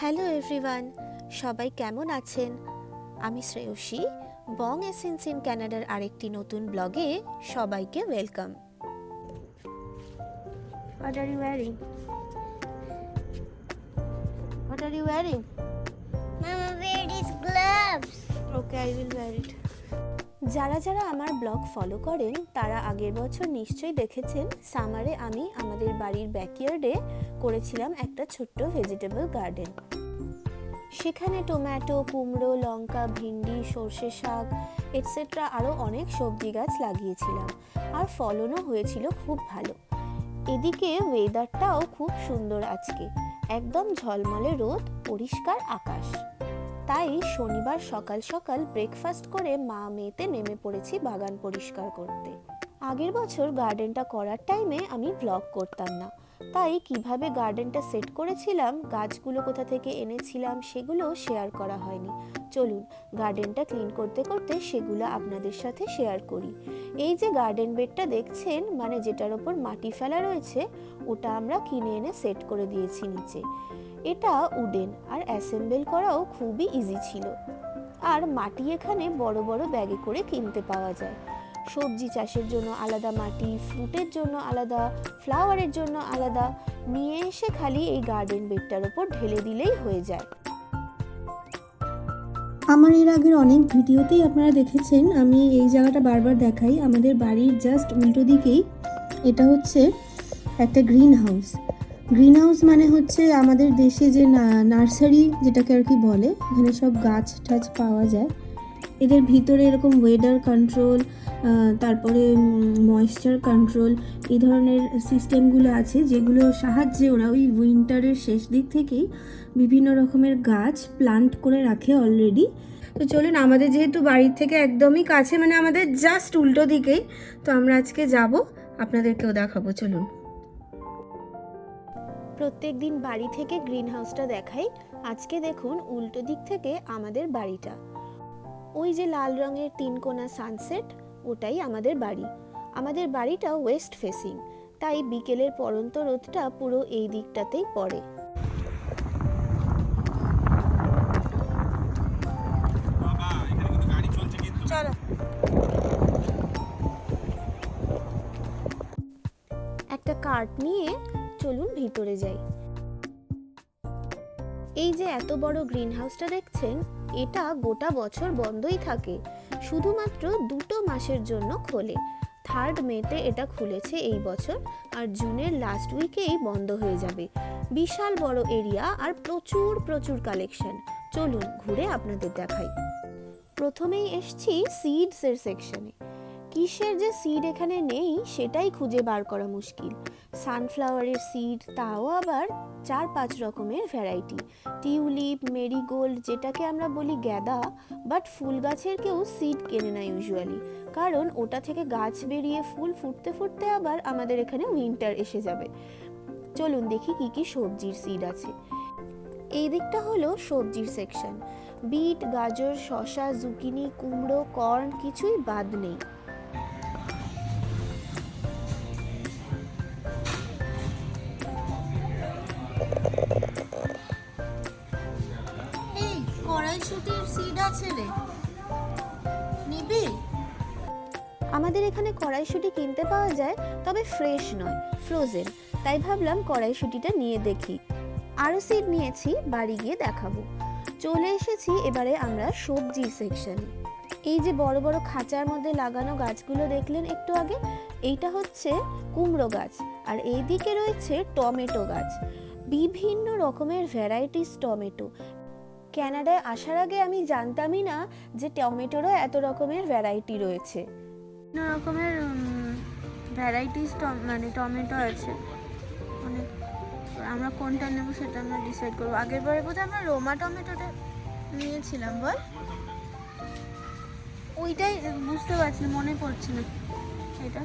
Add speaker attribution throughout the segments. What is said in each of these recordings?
Speaker 1: Hello everyone সবাই কেমন আছেন আমি শ্রেয়সী বং এসেন্স ইন ক্যানাডার আরেকটি নতুন ব্লগে সবাইকে welcome What are you wearing? What are you wearing?
Speaker 2: Mama, wear these gloves.
Speaker 1: Okay, I will wear it. যারা যারা আমার ব্লগ ফলো করেন তারা আগের বছর নিশ্চয়ই দেখেছেন সামারে আমি আমাদের বাড়ির ব্যাকইয়ার্ডে করেছিলাম একটা ছোট্ট ভেজিটেবল গার্ডেন সেখানে টমেটো, কুমড়ো, লঙ্কা, ভিন্ডি, সর্ষে শাক এটসেট্রা আরও অনেক সবজি গাছ লাগিয়েছিলাম। আর ফলনও হয়েছিল খুব ভালো। এদিকে ওয়েদারটাও খুব সুন্দর আজকে। একদম ঝলমলে রোদ, পরিষ্কার আকাশ। তাই শনিবার সকাল সকাল ব্রেকফাস্ট করে মা মেয়েতে নেমে পড়েছি বাগান পরিষ্কার করতে। আগের বছর গার্ডেনটা করার টাইমে আমি ব্লগ করতাম না। তাই কীভাবে গার্ডেনটা সেট করেছিলাম, গাছগুলো কোথা থেকে এনেছিলাম সেগুলো শেয়ার করা হয়নি। চলুন, গার্ডেনটা ক্লিন করতে করতে সেগুলো আপনাদের সাথে শেয়ার করি। এই যে গার্ডেন বেডটা দেখছেন মানে যেটার ওপর মাটি ফেলা রয়েছে, ওটা আমরা কিনে এনে সেট করে দিয়েছি নিচে। এটা উডেন আর অ্যাসেম্বল করাও খুবই ইজি ছিল। আর মাটি এখানে বড় বড় ব্যাগে করে কিনতে পাওয়া যায়। সবজি চাষের জন্য আলাদা মাটি, ফ্রুটের জন্য আলাদা, ফ্লাওয়ারের জন্য আলাদা, নিয়ে এসে খালি এই গার্ডেন বেডটার ওপর ঢেলে দিলেই হয়ে যায়।
Speaker 3: আমার এর আগের অনেক ভিডিওতেই আপনারা দেখেছেন, আমি এই জায়গাটা বারবার দেখাই, আমাদের বাড়ির জাস্ট উল্টো দিকেই। এটা হচ্ছে একটা গ্রিন হাউস গ্রিন হাউস মানে হচ্ছে আমাদের দেশে যে নার্সারি যেটাকে আর কি বলে, এখানে সব গাছ টাছ পাওয়া যায়। এদের ভিতরে এরকম ওয়েদার কন্ট্রোল তারপরে ময়েশ্চার কন্ট্রোল এই ধরনের সিস্টেমগুলো আছে যেগুলোর সাহায্যে ওরা ওই উইন্টারের শেষ দিক থেকেই বিভিন্ন রকমের গাছ প্লান্ট করে রাখে অলরেডি তো চলুন, আমাদের যেহেতু বাড়ির থেকে একদমই কাছে মানে আমাদের জাস্ট উল্টো দিকেই, তো আমরা আজকে যাব, আপনাদেরকেও দেখাবো, চলুন।
Speaker 1: প্রত্যেক দিন বাড়ি থেকে গ্রিন হাউসটা দেখাই। আজকে দেখুন, উল্টো দিক থেকে আমাদের বাড়িটা। ওই যে লাল রঙের তিন কোনা সানসেট ওটাই আমাদের বাড়ি। আমাদের বাড়িটা ওয়েস্ট ফেসিং তাই বিকেলের পরন্ত রোদটা পুরো এই দিকটাতেই পড়ে। একটা কার্ট নিয়ে চলুন ভিতরে যাই। এই যে এত বড় গ্রিন হাউসটা দেখছেন, এটা গোটা বছর বন্ধই থাকে। শুধুমাত্র দুটো মাসের জন্য খোলে। থার্ড মেতে এটা খুলেছে এই বছর, আর জুনের লাস্ট উইকেই বন্ধ হয়ে যাবে। বিশাল বড় এরিয়া আর প্রচুর প্রচুর কালেকশন চলুন ঘুরে আপনাদের দেখাই। প্রথমেই এসছি সিডসের সেকশনে কিসের যে সিড এখানে নেই, সেটাই খুঁজে বার করা মুশকিল। সানফ্লাওয়ারের সিড তাও আবার চার পাঁচ রকমের ভ্যারাইটি টিউলিপ মেরিগোল্ড যেটাকে আমরা বলি গ্যাদা বাট ফুল গাছের কেউ সিড কেনে না ইউজুয়ালি কারণ ওটা থেকে গাছ বেরিয়ে ফুল ফুটতে ফুটতে আবার আমাদের এখানে উইন্টার এসে যাবে। চলুন দেখি কি কি সবজির সিড আছে। এই দিকটা হলো সবজির সেকশন বিট, গাজর শশা জুকিনি কুমড়ো কর্ন কিছুই বাদ নেই। আমাদের এখানে কড়াইশুঁটি কিনতে পাওয়া যায়, তবে ফ্রেশ নয় ফ্রোজেন তাই ভাবলাম কড়াইশুঁটিটা নিয়ে দেখি। আরও সিড নিয়েছি, বাড়ি গিয়ে দেখাবো। চলে এসেছি এবারে আমরা সবজি সেকশনে এই যে বড় বড় খাঁচার মধ্যে লাগানো গাছগুলো দেখলেন একটু আগে, এইটা হচ্ছে কুমড়ো গাছ, আর এই দিকে রয়েছে টমেটো গাছ। বিভিন্ন রকমের ভ্যারাইটিস টমেটো। ক্যানাডায় আসার আগে আমি জানতামই না যে টমেটোরও এত রকমের ভ্যারাইটি রয়েছে।
Speaker 3: বিভিন্ন রকমের ভ্যারাইটিস মানে টমেটো আছে। অনেক আমরা কোনটা নেব সেটা আমরা ডিসাইড করব। আগের বারে বোধহয় আমরা রোমা টমেটোটা নিয়েছিলাম, বল? ওইটাই বুঝতে পারছি না, মনে পড়ছে না। এটা?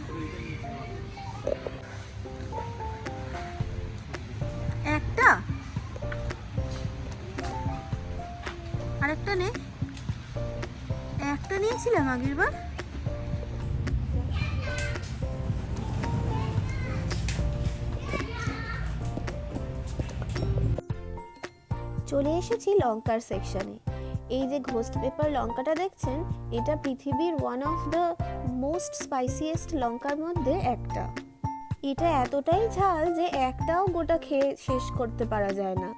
Speaker 3: নিয়েছিলাম আগের বার
Speaker 1: চলে এসেছি লঙ্কার সেকশনে এই যে ঘোস্ট পেপার লঙ্কাটা দেখছেন, এটা পৃথিবীর one of the most spiciest লঙ্কার মধ্যে একটা। এটা এতটাই ঝাল যে একটাও গোটা খেয়ে শেষ করতে পারা যায় না।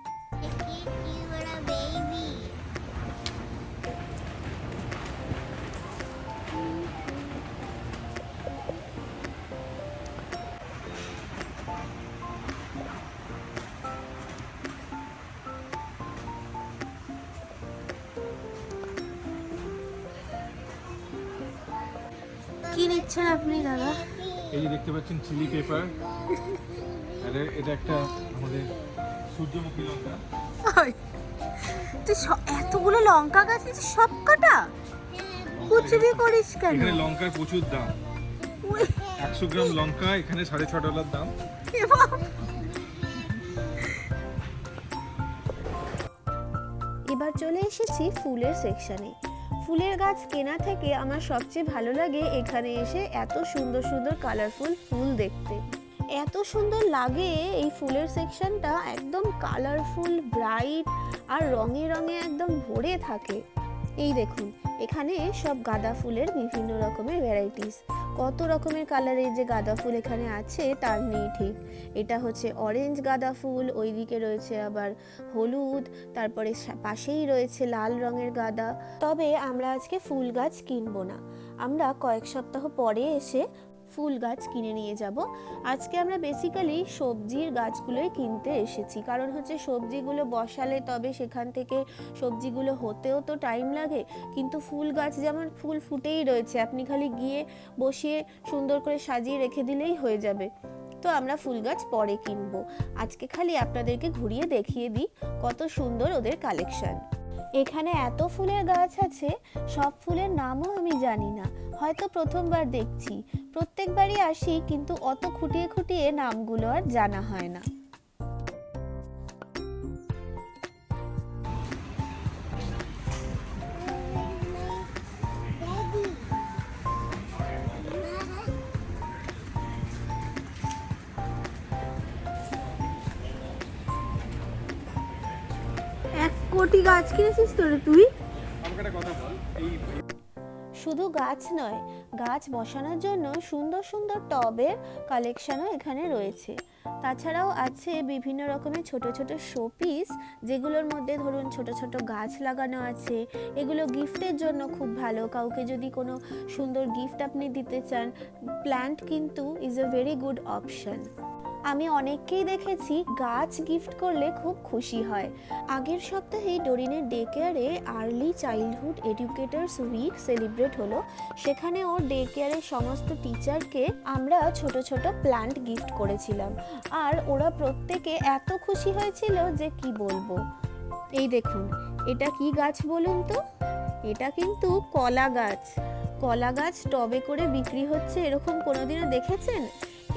Speaker 3: কি নিচ্ছেন আপনি দাদা?
Speaker 4: এই যে দেখতে পাচ্ছেন চিলি পেপার। আরে এটা একটা আমাদের সূর্যমুখী লঙ্কা।
Speaker 3: তুই এতগুলো লঙ্কা গাছ আছে সব কটা? কুচবি করিস কেন?
Speaker 4: এখানে লঙ্কার প্রচুর দাম। একশো গ্রাম লঙ্কা এখানে সাড়ে ছ ডলার দাম।
Speaker 1: এবার চলে এসেছি ফুলের সেকশনে। ফুলের গাছ কেনা থেকে আমার সবচেয়ে ভালো লাগে এখানে এসে এত সুন্দর সুন্দর কালারফুল ফুল দেখতে। এত সুন্দর লাগে এই ফুলের সেকশনটা একদম কালারফুল ব্রাইট আর রঙে রঙে একদম ভরে থাকে। এই দেখুন, এখানে সব গাঁদা ফুলের বিভিন্ন রকমের ভ্যারাইটিস কত রকমের কালারের যে গাঁদা ফুল এখানে আছে, তার নেই ঠিক। এটা হচ্ছে অরেঞ্জ গাঁদা ফুল, ওইদিকে রয়েছে আবার হলুদ, তারপরে পাশেই রয়েছে লাল রঙের গাঁদা। তবে আমরা আজকে ফুল গাছ কিনবো না। আমরা কয়েক সপ্তাহ পরে এসে ফুল গাছ কিনে নিয়ে যাব। আজকে আমরা বেসিক্যালি সবজির গাছগুলোই কিনতে এসেছি। কারণ হচ্ছে সবজিগুলো বসালে তবে সেখান থেকে সবজিগুলো হতেও তো টাইম লাগে। কিন্তু ফুল গাছ যেমন ফুল ফুটেই রয়েছে, আপনি খালি গিয়ে বসিয়ে সুন্দর করে সাজিয়ে রেখে দিলেই হয়ে যাবে। তো আমরা ফুল গাছ পরে কিনবো। আজকে খালি আপনাদেরকে ঘুরিয়ে দেখিয়ে দিই কত সুন্দর ওদের কালেকশন এখানে এত ফুলের গাছ আছে, সব ফুলের নামও আমি জানি না। হয়তো প্রথমবার দেখছি। প্রত্যেকবারই আসি, কিন্তু অত খুঁটিয়ে খুঁটিয়ে নামগুলো আর জানা হয় না।
Speaker 3: কোটি গাছ কিনেছিস তুই?
Speaker 4: কথা বল এই
Speaker 1: শুধু গাছ নয় গাছ বসানোর জন্য সুন্দর সুন্দর টবের কালেকশনও এখানে রয়েছে। তাছাড়াও আছে বিভিন্ন রকমের ছোট ছোট শোপিস যেগুলোর মধ্যে ধরুন ছোট ছোট গাছ লাগানো আছে। এগুলো গিফটের জন্য খুব ভালো। কাউকে যদি কোনো সুন্দর গিফট আপনি দিতে চান প্ল্যান্ট কিন্তু is a very good option আমি অনেককেই দেখেছি গাছ গিফট করলে খুব খুশি হয়। আগের সপ্তাহেই ডোরিনের ডে কেয়ারে early childhood educators week celebrate হলো। সেখানে ওর ডে কেয়ারের সমস্ত টিচারকে আমরা ছোট ছোট প্ল্যান্ট গিফট করেছিলাম। আর ওরা প্রত্যেকে এত খুশি হয়েছিল যে কি বলব? এই দেখুন, এটা কি গাছ বলুন তো? এটা কিন্তু কলা গাছ। কলা গাছ টবে করে বিক্রি হচ্ছে এরকম কোনোদিনও দেখেছেন?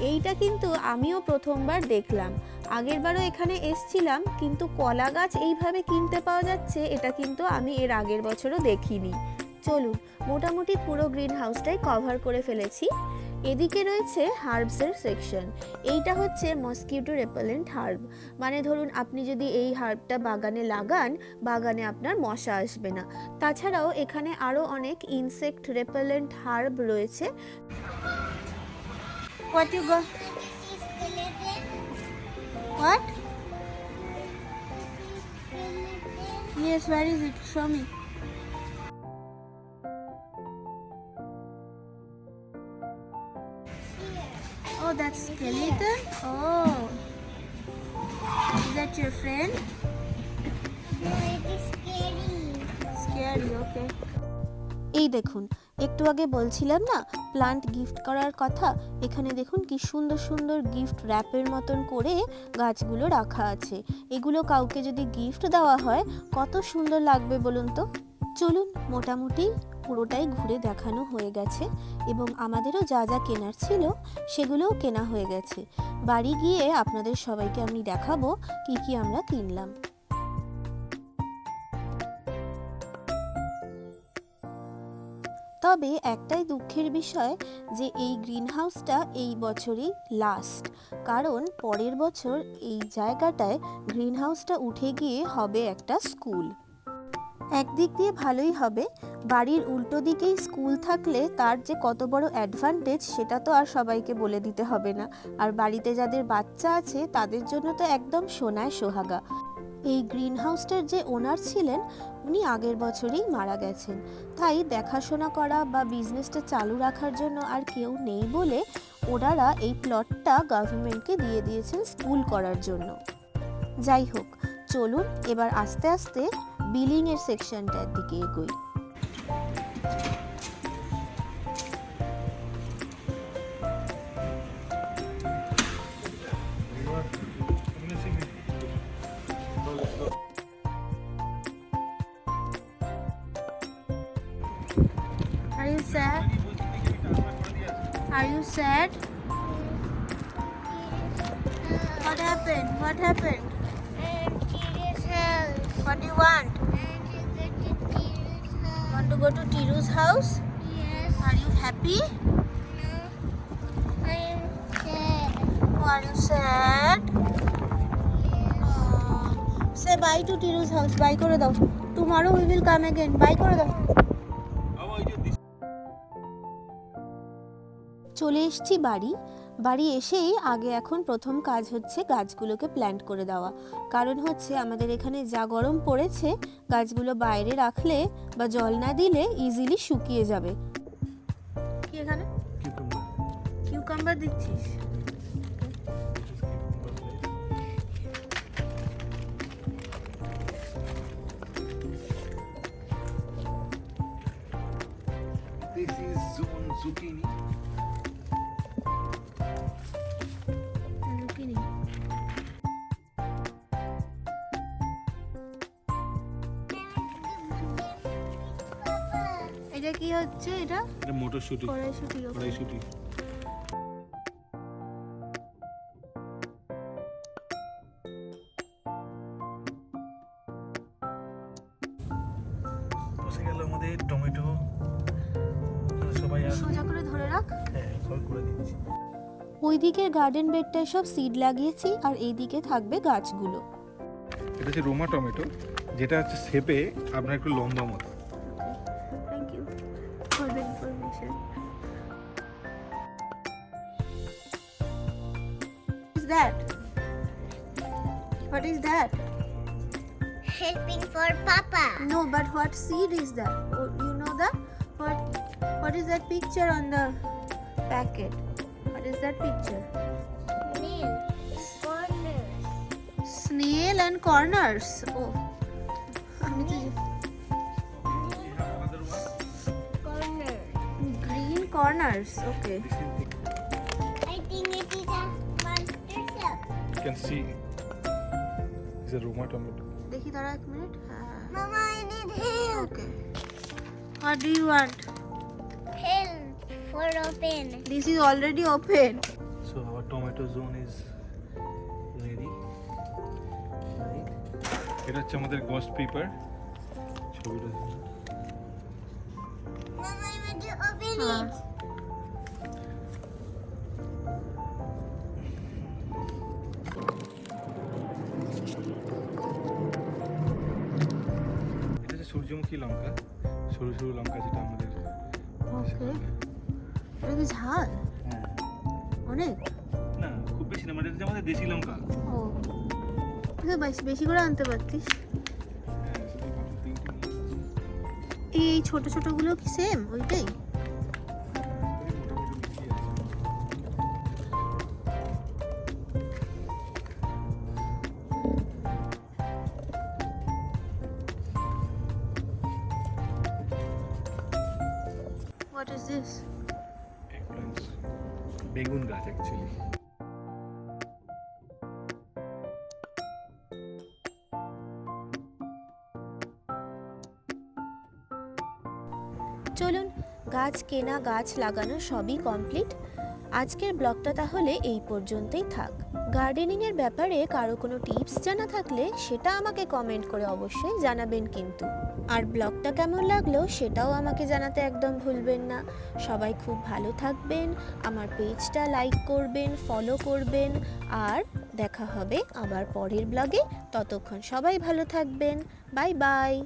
Speaker 1: এইটা কিন্তু আমিও প্রথমবার দেখলাম। আগেরবারও এখানে এসছিলাম, কিন্তু কলা গাছ এইভাবে কিনতে পাওয়া যাচ্ছে, এটা কিন্তু আমি এর আগের বছরও দেখিনি। চলুন, মোটামুটি পুরো গ্রিন হাউসটাই কভার করে ফেলেছি। এদিকে রয়েছে হার্বসের সেকশন। এইটা হচ্ছে মসকিউটো রেপেলেন্ট হার্ব। মানে ধরুন, আপনি যদি এই হার্বটা বাগানে লাগান, বাগানে আপনার মশা আসবে না। তাছাড়াও এখানে আরও অনেক ইনসেক্ট রেপেলেন্ট হার্ব রয়েছে।
Speaker 3: What
Speaker 2: you
Speaker 3: go?
Speaker 2: What?
Speaker 3: Yes, where is it? Show me. Oh, that's skeleton? Oh. Is that your friend?
Speaker 2: No, it is scary.
Speaker 3: Scary, okay.
Speaker 1: এই দেখুন, একটু আগে বলছিলাম না প্লান্ট গিফট করার কথা? এখানে দেখুন কি সুন্দর সুন্দর গিফট র্যাপের মতন করে গাছগুলো রাখা আছে। এগুলো কাউকে যদি গিফট দেওয়া হয়, কত সুন্দর লাগবে বলুন তো? চলুন, মোটামুটি পুরোটাই ঘুরে দেখানো হয়ে গেছে এবং আমাদেরও যা যা কেনার ছিল, সেগুলোও কেনা হয়ে গেছে। বাড়ি গিয়ে আপনাদের সবাইকে আমি দেখাবো কি কি আমরা কিনলাম। তবে একটাই দুঃখের বিষয় যে এই গ্রিন হাউসটা এই বছরই লাস্ট কারণ পরের বছর এই জায়গাটায় গ্রিন হাউসটা উঠে গিয়ে হবে একটা স্কুল একদিক দিয়ে ভালোই হবে, বাড়ির উল্টো দিকেই স্কুল থাকলে তার যে কত বড় অ্যাডভান্টেজ সেটা তো আর সবাইকে বলে দিতে হবে না। আর বাড়িতে যাদের বাচ্চা আছে তাদের জন্য তো একদম সোনায় সোহাগা। এই গ্রিন হাউসটার যে ওনার ছিলেন উনি আগের বছরেই মারা গেছেন। তাই দেখাশোনা করা বা বিজনেসটা চালু রাখার জন্য আর কেউ নেই বলে ওনারা এই প্লটটা গভর্নমেন্টকে দিয়ে দিয়েছেন স্কুল করার জন্য। যাই হোক, চলুন এবার আস্তে আস্তে বিলিংয়ের সেকশনটার দিকে এগোই। Are you sad? Are you sad? What happened? What happened? What do you want? Want to go to Tiru's house?
Speaker 2: Yes.
Speaker 1: Are you happy?
Speaker 2: No. I am sad.
Speaker 1: Oh, are you sad? Oh. Say bye to Tiru's house. Bye করে দাও. Tomorrow we will come again. Bye করে দাও. চলে এসেছি বাড়ি। বাড়ি এসেই আগে এখন প্রথম কাজ হচ্ছে গাছগুলোকে প্ল্যান্ট করে দেওয়া। কারণ হচ্ছে আমাদের এখানে যা গরম পড়েছে, গাছগুলো বাইরে রাখলে বা জল না দিলে ইজিলি শুকিয়ে যাবে। কি এখানে? কিউকাম্বার দিচ্ছিস?
Speaker 4: This is zucchini.
Speaker 1: হচ্ছে এটা?
Speaker 4: এটা মটরশুঁটি।
Speaker 1: কড়াইশুটি।
Speaker 4: কড়াইশুঁটি। বসে গেল আমাদের টমেটো। সবাই
Speaker 1: সোজা করে ধরে রাখ।
Speaker 4: হ্যাঁ সব করে দিচ্ছি।
Speaker 1: ওই দিকের গার্ডেন বেডটায় সব সিড লাগিয়েছি আর এইদিকে থাকবে গাছগুলো।
Speaker 4: এটা হচ্ছে রোমা টমেটো যেটা হচ্ছে শেপে আপনার একটু লম্বা মতো।
Speaker 1: that? What is that?
Speaker 2: Helping for Papa.
Speaker 1: No, but what seed is that? Oh, you know that? What What is that picture on the packet? What is that picture?
Speaker 2: Snail. Corners.
Speaker 1: Snail and corners. Oh.
Speaker 2: Corners.
Speaker 1: Green corners. Okay.
Speaker 4: can see it's a Roma tomato.
Speaker 1: দেখি দাঁড়া এক minute হ্যাঁ
Speaker 2: Mama, I need help.
Speaker 1: Okay what do you want
Speaker 2: Help for open.
Speaker 1: This is already open
Speaker 4: So our tomato zone is ready. Right. এটা হচ্ছে আমাদের গস্ট paper ছবিটা দেখুন।
Speaker 2: Mama, I want
Speaker 4: সূর্যমুখী লঙ্কা সরু সরু লঙ্কা যেটা আমাদের
Speaker 1: ওকে। এটা কি ঝাল?
Speaker 4: হ্যাঁ।
Speaker 1: অনেক?
Speaker 4: না খুব বেশি না মানে এটা আমাদের দেশি লঙ্কা।
Speaker 1: ও। তুই বেশি করে আনতে পারতিস।
Speaker 4: হ্যাঁ।
Speaker 1: এই ছোট ছোটগুলো কি সেম ওইটাই? This
Speaker 4: Eggplants. বেগুন গাছ অ্যাকচুয়ালি
Speaker 1: চলুন গাছ কেনা গাছ লাগানো সবই কমপ্লিট আজকের ব্লগটা তাহলে এই পর্যন্তই থাক। গার্ডেনিংয়ের ব্যাপারে কারও কোনো টিপস জানা থাকলে সেটা আমাকে কমেন্ট করে অবশ্যই জানাবেন কিন্তু। আর ব্লগটা কেমন লাগল সেটাও আমাকে জানাতে একদম ভুলবেন না। সবাই খুব ভালো থাকবেন, আমার পেজটা লাইক করবেন ফলো করবেন, আর দেখা হবে আবার পরের ব্লগে ততক্ষণ সবাই ভালো থাকবেন। Bye bye